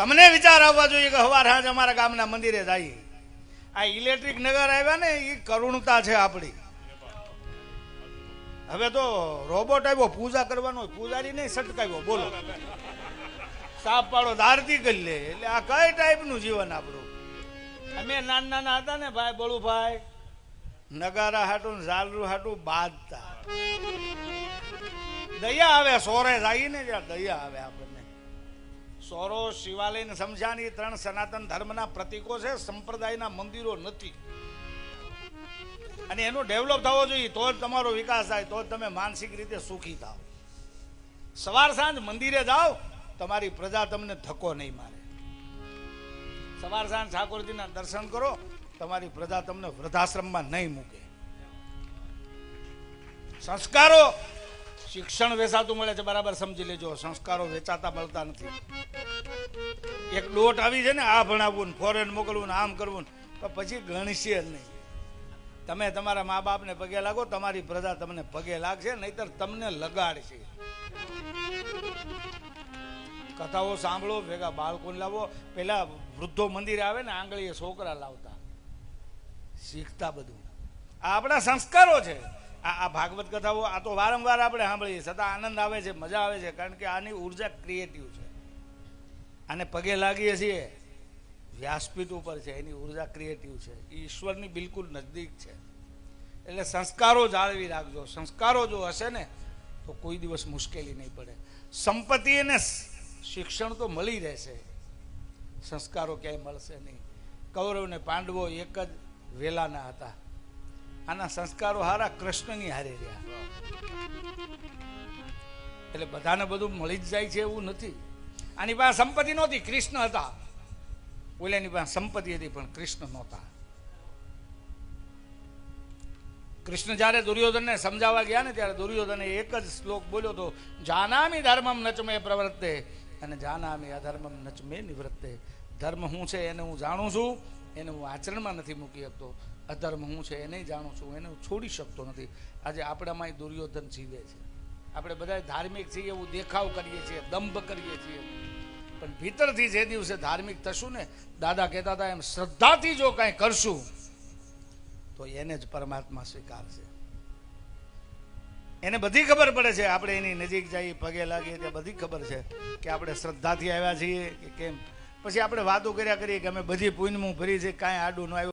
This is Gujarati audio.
તમને વિચાર આવવા જોઈએ કે હવાર સાંજ અમારા ગામના મંદિરે જઈએ આ ઇલેક્ટ્રિક નગર આવ્યા ને એ કરુણતા છે આપણી. હવે તો રોબોટ આવ્યો, પૂજા કરવાનો પૂજારી નહીં સટકાવ્યો બોલો. સાપ પાડો ધારતી કરી લે, એટલે આ કઈ ટાઈપનું જીવન આપણું? અમે નાના નાના હતા ને, ભાઈ, બળુભાઈ. નગારા હાટું ઝાલરું હાટું બાંધતા. દયા આવે, સોરે જાય ને ત્યાં દયા આવે આપણને સોરો શિવાલય સમજાની ત્રણ સનાતન ધર્મના પ્રતીકો છે, સંપ્રદાયના મંદિરો નથી. અને એનો ડેવલપ થવો જોઈએ, તો જ તમારો વિકાસ થાય, તો જ તમે માનસિક રીતે સુખી થાવ. સવાર સાંજ મંદિરે જાઓ, તમારી પ્રજા તમને ધક્કો નહીં મારે. સવાર સાંજ ઠાકોરજીના દર્શન કરો, તમારી પ્રજા તમને વૃદ્ધાશ્રમમાં નહીં મૂકે. સંસ્કારો શિક્ષણ વેચાતું મળે છે, બરાબર સમજી લેજો. સંસ્કારો વેચાતા મળતા નથી. એક ડોટ આવી છે ને, આ ભણાવવું ને ફોરેન મોકલવું ને, આમ કરવું ને પછી ગણશે નહીં. તમે તમારા મા બાપને પગે લાગો, તમારી પ્રજા તમને પગે લાગશે, નહીતર તમને લગાડશે. કથાઓ સાંભળો, ભેગા બાળકોને લાવો. પેલા વૃદ્ધો મંદિરે આવે ને, આંગળીએ છોકરા લાવતા. શીખતા બધું. આ આપણા સંસ્કારો છે. આ આ ભાગવત કથાઓ આ તો વારંવાર આપણે સાંભળીએ છતાં આનંદ આવે છે, મજા આવે છે, કારણ કે આની ઊર્જા ક્રિએટિવ છે. આને પગે લાગીએ છીએ. વ્યાસપીઠ ઉપર છે, એની ઊર્જા ક્રિએટિવ છે. એ ઈશ્વરની બિલકુલ નજદીક છે. એટલે સંસ્કારો જાળવી રાખજો. સંસ્કારો જો હશે ને, તો કોઈ દિવસ મુશ્કેલી નહીં પડે. સંપત્તિ અને શિક્ષણ તો મળી રહેશે. સંસ્કારો ક્યાંય મળશે નહીં. કૌરવ ને પાંડવો એક જ વેલાના હતા. આના સંસ્કારો હારા કૃષ્ણની હારે રહ્યા. એટલે બધાને બધું મળી જ જાય છે એવું નથી. આની પાસે સંપત્તિ નહોતી, કૃષ્ણ હતા. ઓલાની પાસે સંપત્તિ હતી, પણ કૃષ્ણ નહોતા. કૃષ્ણ જ્યારે દુર્યોધનને સમજાવવા ગયા ને, ત્યારે દુર્યોધને એક જ શ્લોક બોલ્યો તો જાનામી ધર્મમ નચમે પ્રવર્તે અને જાનામી અધર્મમ નચમે નિવૃત્તે. ધર્મ હું છે એને હું જાણું છું. એને હું આચરણમાં નથી મૂકી શકતો. અધર્મ હું છે એને જાણું છું, એને હું છોડી શકતો નથી. આજે આપણામાં દુર્યોધન જીવે છે. આપણે બધા ધાર્મિક છીએ, એવું દેખાવ કરીએ છીએ, દંભ કરીએ છીએ. પણ ભીતરથી જે દિવસે ધાર્મિક થશું ને, દાદા કહેતા હતા, એમ શ્રદ્ધાથી જો કાંઈ કરશું, તો એને જ પરમાત્મા સ્વીકારશે. એને બધી ખબર પડે છે, આપણે એની નજીક જઈએ, પગે લાગીએ, ત્યાં બધી ખબર છે કે આપણે શ્રદ્ધાથી આવ્યા છીએ, કે કેમ? પછી આપણે વાતો કર્યા કરીએ કે અમે બધી પૂનમું ફરી છે, કાંઈ આડું ન આવ્યું.